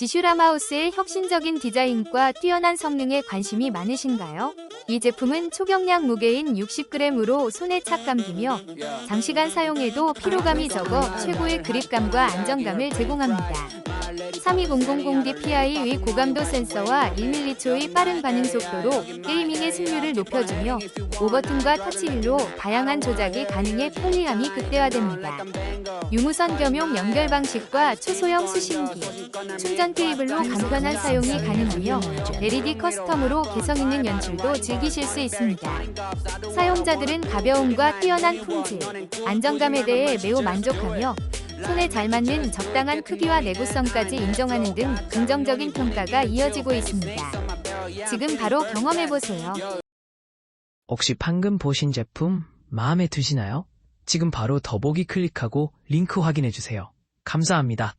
지슈라 마우스의 혁신적인 디자인과 뛰어난 성능에 관심이 많으신가요? 이 제품은 초경량 무게인 60g으로 손에 착 감기며 장시간 사용해도 피로감이 적어 최고의 그립감과 안정감을 제공합니다. 32000DPI의 고감도 센서와 1mH의 빠른 반응 속도로 게이밍의 승률을 높여주며 오버튼과 터치휠로 다양한 조작이 가능해 편리함이 극대화됩니다. 유무선 겸용 연결 방식과 초소형 수신기, 충전 케이블로 간편한 사용이 가능하며 LED 커스텀으로 개성 있는 연출도 즐기실 수 있습니다. 사용자들은 가벼움과 뛰어난 품질, 안정감에 대해 매우 만족하며 손에 잘 맞는 적당한 크기와 내구성까지 인정하는 등 긍정적인 평가가 이어지고 있습니다. 지금 바로 경험해보세요. 혹시 방금 보신 제품 마음에 드시나요? 지금 바로 더보기 클릭하고 링크 확인해주세요. 감사합니다.